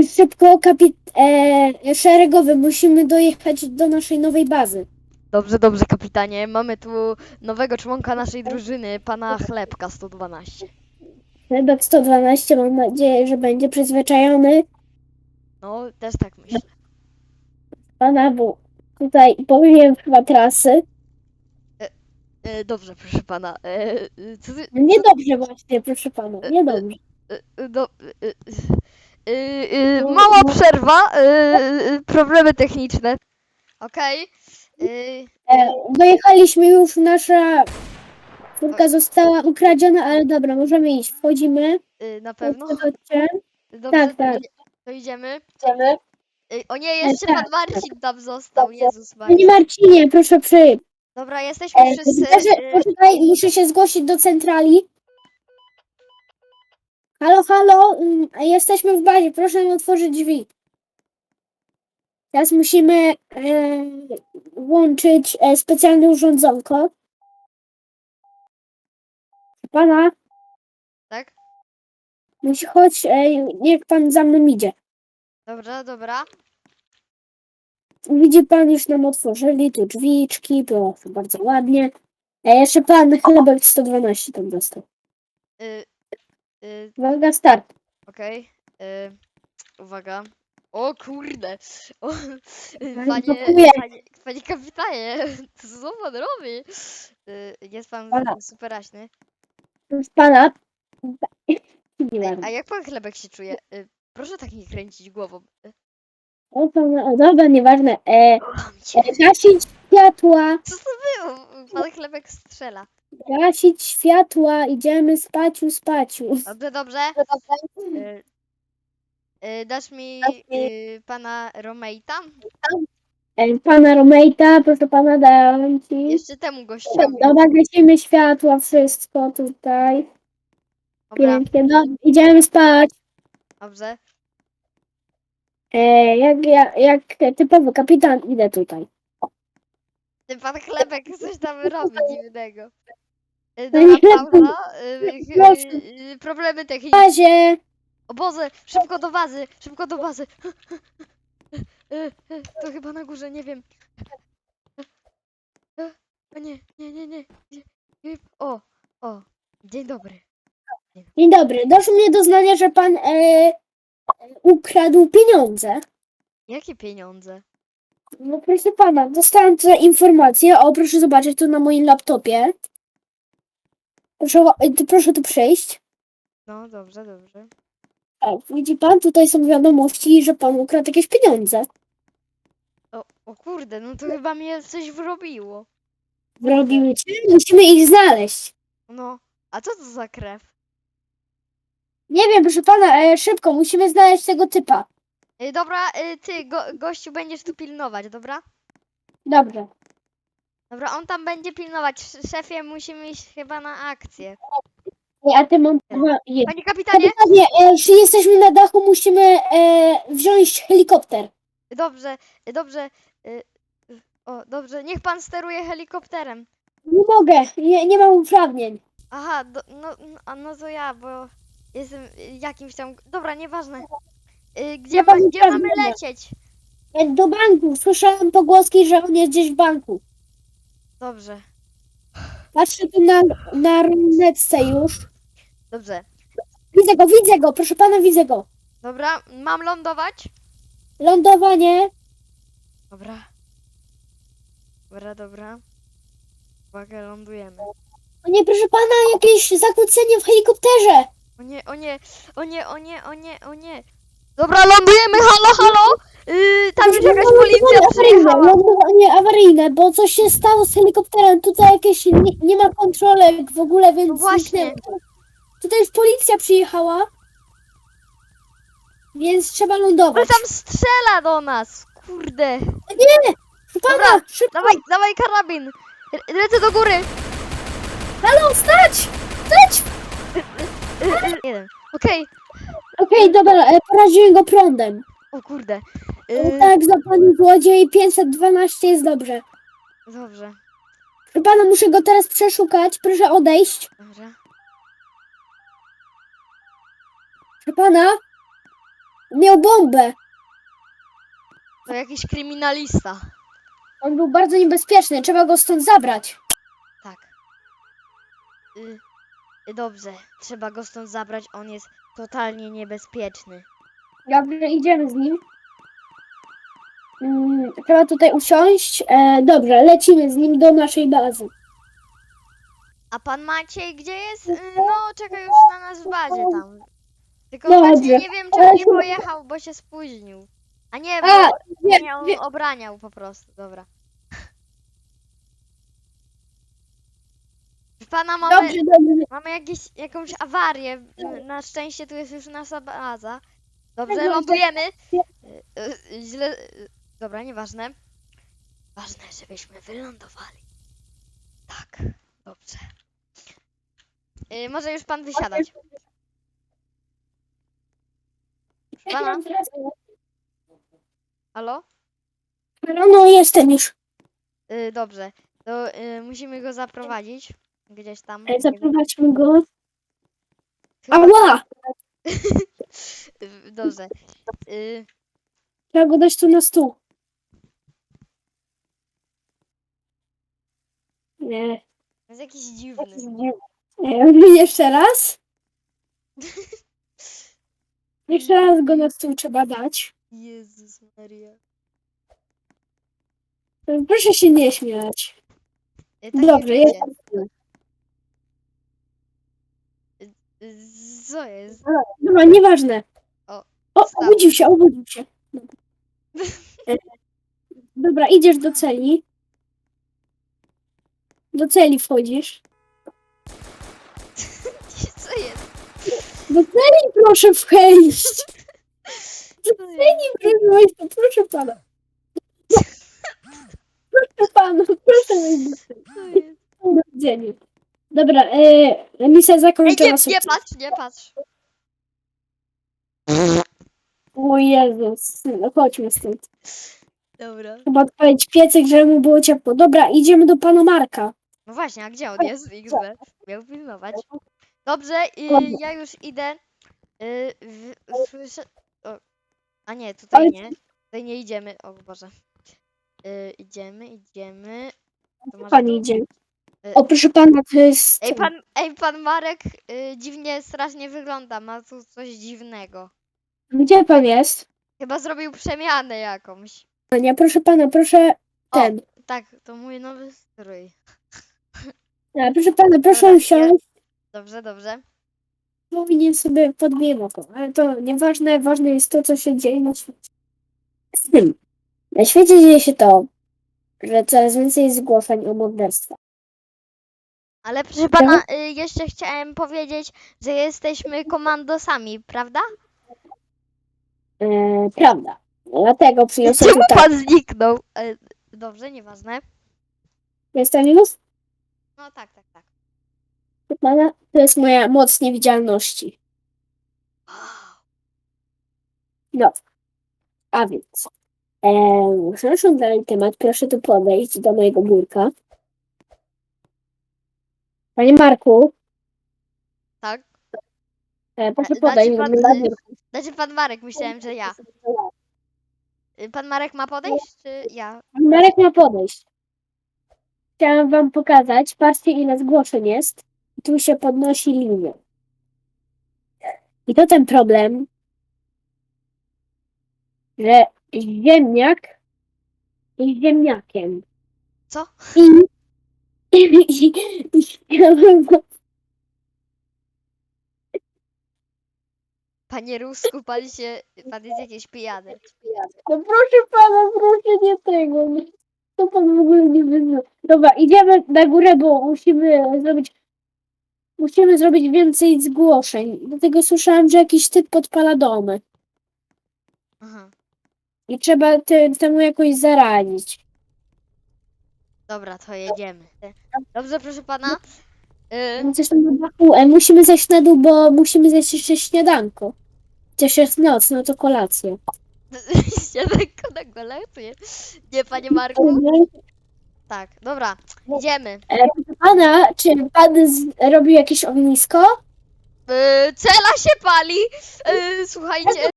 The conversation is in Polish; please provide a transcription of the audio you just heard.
Szybko, kapit... E, szeregowy, musimy dojechać do naszej nowej bazy. Dobrze, dobrze, kapitanie. Mamy tu nowego członka naszej drużyny, pana Chlebka 112. Chlebek 112, mam nadzieję, że będzie przyzwyczajony. No, też tak myślę. Pana, bo tutaj powiem chyba trasy. E, dobrze, proszę pana. E, e, co ty, Niedobrze właśnie, proszę pana, niedobrze. e, e, do, e, e, e, e, mała przerwa, e, e, problemy techniczne. Okej. E, E, dojechaliśmy już, nasza furka została ukradziona, ale dobra, możemy iść. Wchodzimy. e, na pewno. Chodźcie. Dobrze, Tak, to tak. idzie- To idziemy. Idziemy. E, o nie, jeszcze tak, pan Marcin tam został. Jezus Panie Maria. Marcinie, proszę przyjść. Dobra, jesteśmy E, wszyscy. proszę, e, poczekaj, muszę się zgłosić do centrali. Halo, halo, mm, jesteśmy w bazie, proszę mi otworzyć drzwi. Teraz musimy e, włączyć e, specjalne urządzonko. Pana, Tak? musi chodź, e, niech pan za mną idzie. Dobra, dobra. Widzi pan, już nam otworzyli tu drzwiczki, proszę, bardzo ładnie. E, jeszcze pan chlebek 112 tam dostał. Y, y, Uwaga, start. Okej. y, Uwaga. O kurde. O, y, panie, panie, panie kapitanie, co pan robi? Y, Jest pan Pana. superaśny. Proszę pana. Ważne. A jak pan chlebek się czuje? Y, Proszę tak nie kręcić głową. Y, O, pana, o, dobra, nieważne. E, Kocham cię. e, gasić światła, Co to było? Pan chlebek strzela. Gasić światła, idziemy spaciu, spaciu. Dobrze, dobrze. Y, y, Dasz mi y, pana Romejta? E, pana Romejta, proszę pana, dam ci. Jeszcze temu gościowi. Dobra, gasimy światła, wszystko tutaj. Dobra, Pięknie, no, idziemy spać. dobrze. E, jak, jak, jak typowy kapitan, idę tutaj. Ty pan chlebek coś tam robi dziwnego. Y, No Dobra, pauza. y, Proszę. y, y, Problemy W techniczne. razie, O Boże, szybko do bazy, szybko do bazy. To chyba na górze, nie wiem. O nie, nie, nie, nie. O, o, dzień dobry. dzień dobry, doszło mnie do znania, że pan e, ukradł pieniądze. Jakie pieniądze? No proszę pana, dostałem tutaj informację. O, proszę zobaczyć tu na moim laptopie. Proszę, y, proszę tu przejść. No, dobrze, dobrze. O, widzi pan, tutaj są wiadomości, że pan ukradł jakieś pieniądze. O, o kurde, no to chyba mnie coś wrobiło. Zrobiły cię, musimy ich znaleźć. No, a co to za krew? Nie wiem, proszę pana, e, szybko, musimy znaleźć tego typa. Y, Dobra, y, ty, go, gościu, będziesz tu pilnować, dobra? Dobrze. Dobra, on tam będzie pilnować. Sz- Szefie, musimy iść chyba na akcję. Nie, A ty mam... ma- je- Panie kapitanie! Kapitanie, e, jeśli jesteśmy na dachu, musimy e, wziąć helikopter. Dobrze, dobrze. y, y, O, dobrze, niech pan steruje helikopterem. Nie mogę, nie, nie mam uprawnień. Aha, do, no, no, a no to ja, bo jestem y, jakimś tam... Dobra, nieważne. Y, Gdzie, Ja ma, panu gdzie mamy lecieć? E, Do banku, słyszałem pogłoski, że on jest gdzieś w banku. Dobrze, Patrzę tu na, na runetce już. dobrze. Widzę go, widzę go, proszę pana, widzę go. Dobra, mam lądować? Lądowanie. Dobra. Dobra, dobra. Uwaga, lądujemy. O nie, proszę pana, jakieś zakłócenie w helikopterze. O nie, o nie, o nie, o nie, o nie, o nie. Dobra, lądujemy, halo, halo! Yy, tam już jakaś policja przyjechała. Lądowanie awaryjne, bo coś się stało z helikopterem. Tutaj jakieś nie, nie ma kontrolek w ogóle, więc No właśnie. Tutaj już policja przyjechała. Więc trzeba Ale lądować. tam strzela do nas, kurde. Nie! Pana, Dobra, szybko! Dawaj, dawaj karabin. Le- Lecę do góry. Halo, stać! Stać! Jeden. Okej. Okej, dobra, e, poraziłem go prądem. O kurde. No Y, Tak, zapalił złodziej 512 jest dobrze. Dobrze, Proszę pana, muszę go teraz przeszukać. Proszę odejść. dobrze. Proszę pana. Miał bombę. To jakiś kryminalista. On był bardzo niebezpieczny, trzeba go stąd zabrać. Tak. Y, dobrze, trzeba go stąd zabrać, on jest totalnie niebezpieczny. Dobrze, idziemy z nim. Mm, trzeba tutaj usiąść. E, dobrze, lecimy z nim do naszej bazy. A pan Maciej gdzie jest? Y, no, czeka już na nas w bazie tam. Tylko Dobrze. Maciej nie wiem czemu nie pojechał, bo się spóźnił. A nie, bo A, nie, wie- obraniał po prostu, dobra. Pana mamy, Dobrze, dobrze. mamy jakieś, jakąś awarię. Na szczęście tu jest już nasza baza. Dobrze, lądujemy. Y, y, Źle. y, Dobra, nieważne. Ważne, żebyśmy wylądowali. Tak, dobrze. Y, może już pan wysiadać. Pana? Halo? No, no, jestem już. Y, dobrze. To y, musimy go zaprowadzić. Gdzieś tam. E, nie wiem, Zaprowadźmy go. Ała! Dobrze. Y, Trzeba go dać tu na stół. Nie. jest jakiś dziwny. Jeszcze raz. Jeszcze raz go na stół trzeba dać. Jezus Maria. Proszę się nie śmiać. Y, tak Dobrze, jest. Y, Co jest? Dobra, nieważne. O, O, wstał. obudził się, obudził się. E, Dobra, idziesz do celi. Do celi wchodzisz. Co jest? Do celi proszę wejść. Co jest? Proszę wejść, proszę pana. Proszę pana, proszę wejść do celi. Co jest? Do widzenia. Dobra, e, misja Ej, zakończona. nie, nie patrz, nie patrz. O Jezus, no chodźmy stąd. Dobra. Chyba odpowiedź piecek, żeby mu było ciepło. Dobra, idziemy do pana Marka. No właśnie, a gdzie on jest? XB. Miał pilnować. Dobrze, Dobra. ja już idę. Y, w, słyszę. O, a nie, tutaj Ale- nie. Tutaj nie idziemy. O Boże. Y, idziemy, idziemy. To może Pani tu? idzie. Y, O, proszę pana, to jest... Ej, pan, ej, pan Marek y, dziwnie, strasznie wygląda. Ma tu coś dziwnego. Gdzie pan jest? Chyba zrobił przemianę jakąś. Nie, proszę pana, proszę O. ten. Tak, to mój nowy strój. Nie, proszę pana, proszę usiąść. Dobrze, dobrze. Powinien sobie podbiję oko, ale to nieważne, ważne jest to, co się dzieje na świecie. Na świecie dzieje się to, że coraz więcej jest zgłoszeń o morderstwa. Ale proszę pana, y, jeszcze chciałem powiedzieć, że jesteśmy komandosami, prawda? E, prawda. Dlatego przyniosłem Czemu tutaj. pan zniknął? E, dobrze, nieważne. Jestem już? No tak, tak, tak. Pana, to jest moja moc niewidzialności. No. A więc. E, przenosząc dalej temat, proszę tu podejść do mojego biurka. Panie Marku, Tak. e, proszę podejść znaczy do pan. Znaczy pan Marek, myślałem, że ja. Y, Pan Marek ma podejść, czy ja? Pan Marek ma podejść. Chciałam wam pokazać, patrzcie ile zgłoszeń jest. Tu się podnosi linia. I to ten problem, że ziemniak jest ziemniakiem. Co? I, i, i, i chciałam go- Panie Rusku, pan się, pan jest jakiś pijany. No proszę pana, proszę nie tego. To pan w ogóle nie wyzna. Dobra, idziemy na górę, bo musimy zrobić musimy zrobić więcej zgłoszeń. Dlatego słyszałam, że jakiś typ podpala domy. Aha. I trzeba te, temu jakoś zaradzić. Dobra, to jedziemy. Dobrze, proszę pana. Y, Mam Coś tam na dachu. E, musimy zejść na dół, bo musimy zjeść jeszcze śniadanko. Chociaż jest noc, no to kolacja. Siadanko na kolację. Nie, panie Marku? Tak, dobra, idziemy. E, proszę pana, czy pan z, robił jakieś ognisko? Y, cela się pali. Y, słuchajcie,